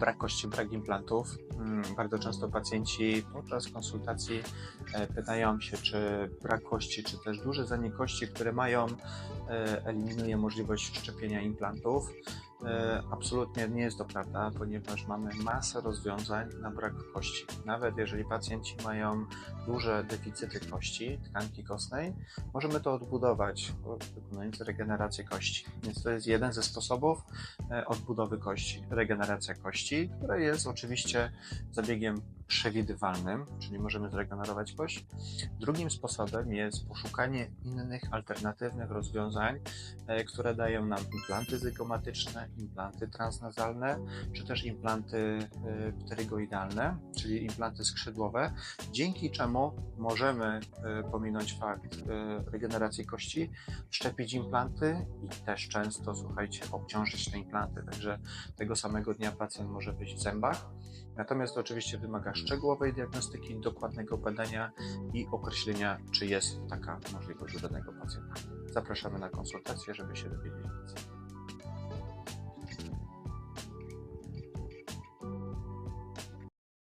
brak kości, brak implantów. Mm, Bardzo często pacjenci podczas konsultacji e, pytają się, czy brak kości, czy też duże zanik kości, które mają, e, eliminuje możliwość szczepienia implantów. E, Absolutnie nie jest to prawda, ponieważ mamy masę rozwiązań na brak kości. Nawet jeżeli pacjenci mają duże deficyty kości, tkanki kostnej, możemy to odbudować, wykonując regenerację kości. Więc to jest jeden ze sposobów e, odbudowy kości, regeneracja kości, która jest oczywiście zabiegiem przewidywalnym, czyli możemy zregenerować kość. Drugim sposobem jest poszukanie innych alternatywnych rozwiązań, e, które dają nam implanty zygomatyczne, implanty transnazalne, czy też implanty e, pterygoidalne, czyli implanty skrzydłowe, dzięki czemu możemy e, pominąć fakt regeneracji kości, szczepić implanty i też często, słuchajcie, obciążyć te implanty. Także tego samego dnia pacjent może być w zębach. Natomiast to oczywiście wymaga szczegółowej diagnostyki, dokładnego badania i określenia, czy jest taka możliwość u danego pacjenta. Zapraszamy na konsultację, żeby się dowiedzieć więcej.